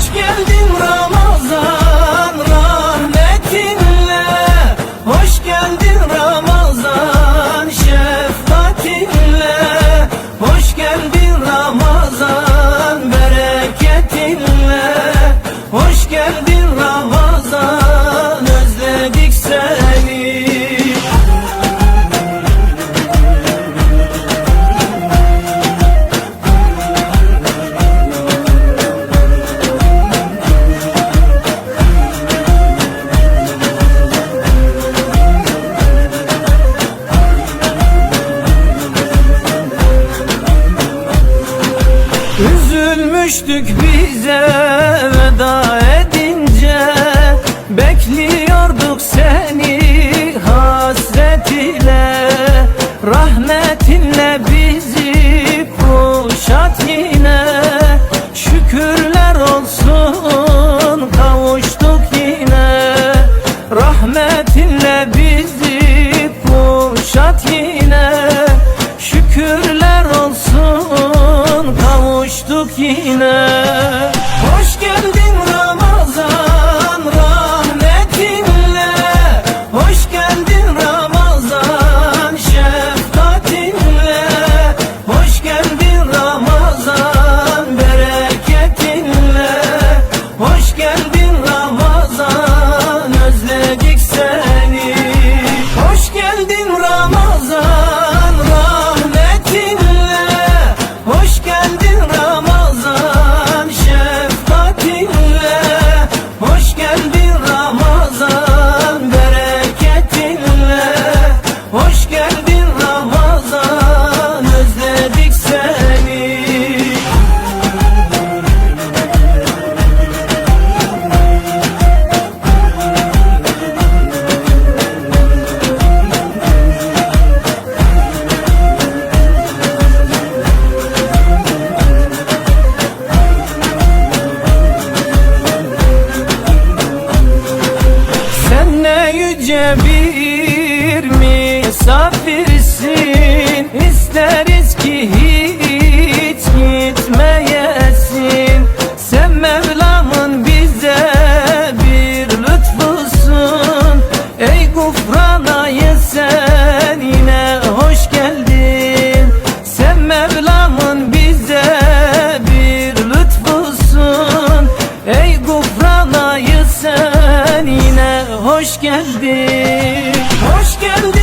Hoş geldin Ramazan Üzülmüştük bize veda edince Bekliyorduk seni hasret ile Rahmetinle bizi kuşat yine yine. Hoş geldin misafirsin İsteriz ki hiç gitmeyesin. Sen Mevlam'ın bize bir lütfusun. Ey gufranayı sen yine hoş geldin. Sen Mevlam'ın bize bir lütfusun. Ey gufranayı sen yine hoş geldin. Hoş geldin